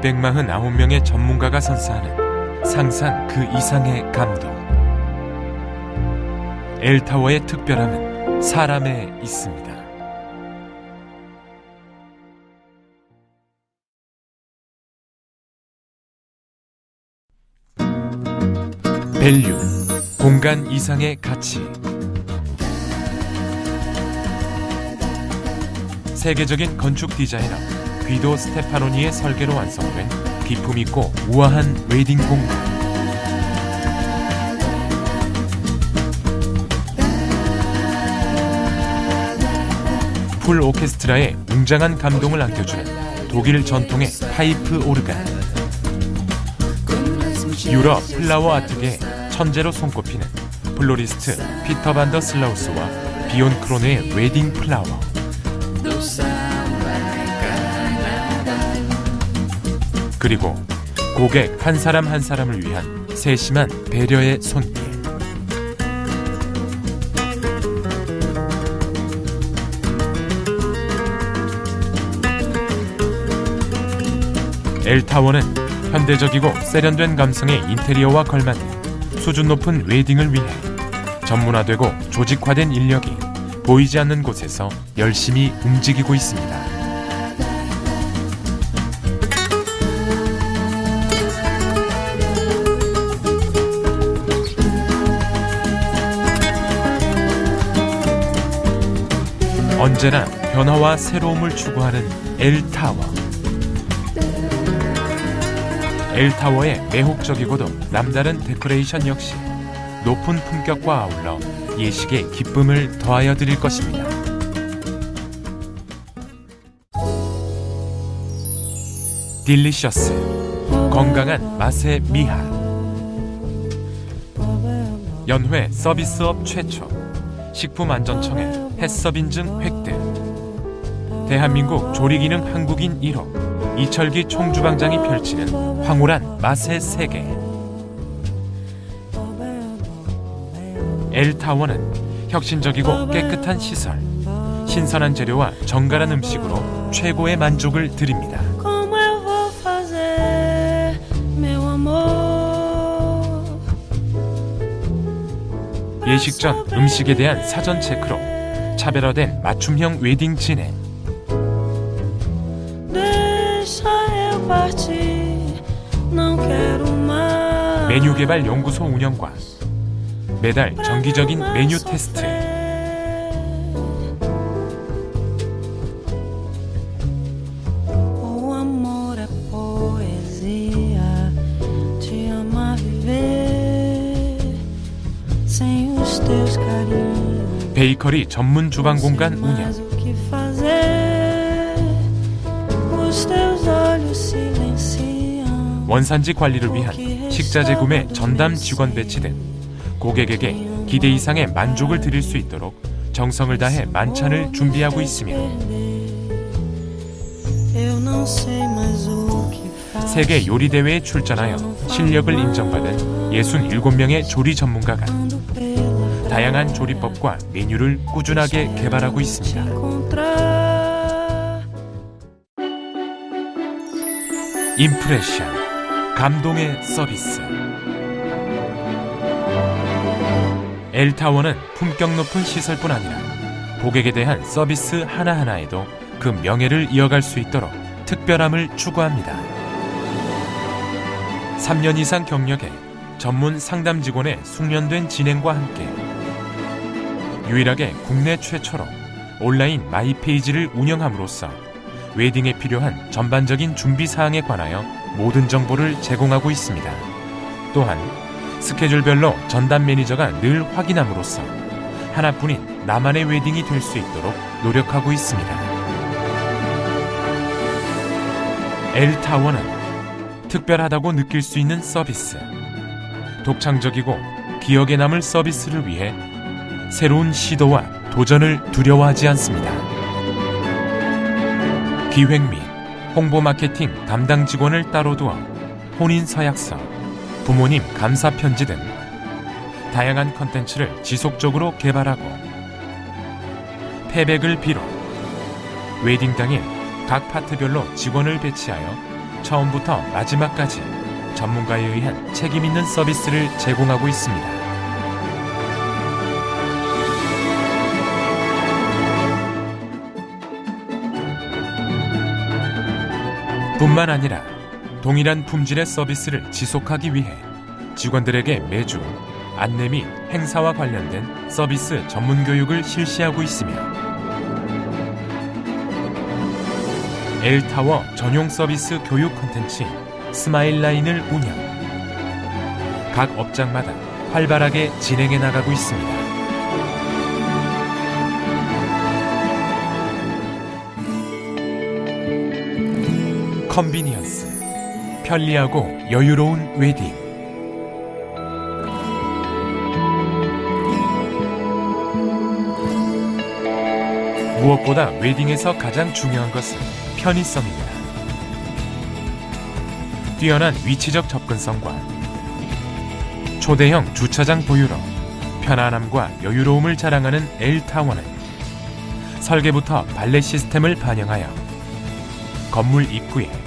249명의 전문가가 선사하는 상상 그 이상의 감동. 엘타워의 특별함은 사람에 있습니다. 밸류 공간 이상의 가치 세계적인 건축 디자이너 귀도 스테파노니의 설계로 완성된 기품 있고 우아한 웨딩 공간. 풀 오케스트라에 웅장한 감동을 안겨주는 독일 전통의 파이프 오르간. 유럽 플라워 아트계의 천재로 손꼽히는 플로리스트 피터 반더 슬라우스와 비온 크로네의 웨딩 플라워 그리고 고객 한 사람 한 사람을 위한 세심한 배려의 손길 엘타워는 현대적이고 세련된 감성의 인테리어와 걸맞는 수준 높은 웨딩을 위해 전문화되고 조직화된 인력이 보이지 않는 곳에서 열심히 움직이고 있습니다. 언제나 변화와 새로움을 추구하는 엘타워. 엘타워의 매혹적이고도 남다른 데코레이션 역시 높은 품격과 아울러 예식의 기쁨을 더하여 드릴 것입니다. 딜리셔스 건강한 맛의 미학 연회 서비스업 최초 식품안전청의 햇섭 인증 획득 대한민국 조리기능 한국인 1호. 이철기 총주방장이 펼치는 황홀한 맛의 세계. 엘타워는 혁신적이고 깨끗한 시설. 신선한 재료와 정갈한 음식으로 최고의 만족을 드립니다 예식 전 음식에 대한 사전 체크로 차별화된 맞춤형 웨딩 진행. 메뉴 개발 연구소 운영과 매달 정기적인 메뉴 테스트 베이커리 전문 주방 공간 운영. 원산지 관리를 위한 식자 재 구매 전담 직원 배치 등 고객에게 기대 이상의 만족을 드릴 수 있도록 정성을 다해 만찬을 준비하고 fazer. 세계 요리 대회에 출전하여 실력을 인정받은 67명의 조리 전문가가 다양한 조리법과 메뉴를 꾸준하게 개발하고 있습니다. 임프레션 감동의 서비스 엘타워는 품격 높은 시설뿐 아니라 고객에 대한 서비스 하나하나에도 그 명예를 이어갈 수 있도록 특별함을 추구합니다. 3년 이상 경력의 전문 상담 직원의 숙련된 진행과 함께 유일하게 국내 최초로 온라인 마이 페이지를 운영함으로써 웨딩에 필요한 전반적인 준비 사항에 관하여 모든 정보를 제공하고 있습니다. 또한 스케줄별로 전담 매니저가 늘 확인함으로써 하나뿐인 나만의 웨딩이 될 수 있도록 노력하고 있습니다. 엘타워는 특별하다고 느낄 수 있는 서비스, 독창적이고 기억에 남을 서비스를 위해 새로운 시도와 도전을 두려워하지 않습니다. 기획 및 홍보 마케팅 담당 직원을 따로 두어 혼인 서약서, 부모님 감사 편지 등 다양한 컨텐츠를 지속적으로 개발하고 패백을 비롯 웨딩 당일 각 파트별로 직원을 배치하여 처음부터 마지막까지 전문가에 의한 책임 있는 서비스를 제공하고 있습니다. 뿐만 아니라 동일한 품질의 서비스를 지속하기 위해 직원들에게 매주 안내 및 행사와 관련된 서비스 전문 교육을 실시하고 있으며 엘타워 전용 서비스 교육 콘텐츠 스마일라인을 운영 각 업장마다 활발하게 진행해 나가고 있습니다. 컨비니언스 편리하고 여유로운 웨딩 무엇보다 웨딩에서 가장 중요한 것은 편의성입니다. 뛰어난 위치적 접근성과 초대형 주차장 보유로 편안함과 여유로움을 자랑하는 엘타워는 설계부터 발렛 시스템을 반영하여 건물 입구에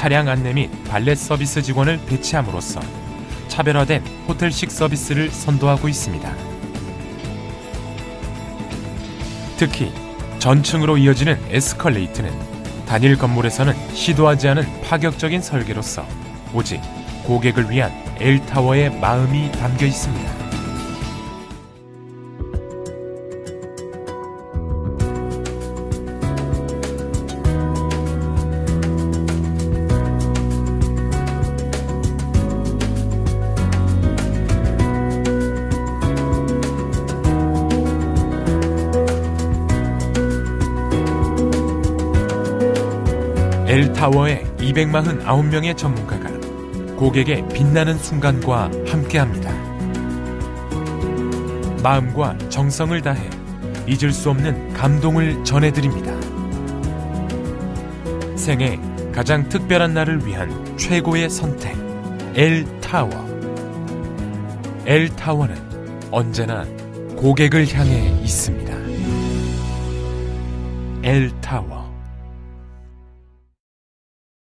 차량 안내 및 발렛 서비스 직원을 배치함으로써 차별화된 호텔식 서비스를 선도하고 있습니다. 특히 전층으로 이어지는 에스컬레이트는 단일 건물에서는 시도하지 않은 파격적인 설계로서 오직 고객을 위한 엘타워의 마음이 담겨 있습니다. 타워의 249명의 전문가가 고객의 빛나는 순간과 함께합니다. 마음과 정성을 다해 잊을 수 없는 감동을 전해드립니다. 생애 가장 특별한 날을 위한 최고의 선택 엘타워 엘타워는 언제나 고객을 향해 있습니다. 엘타워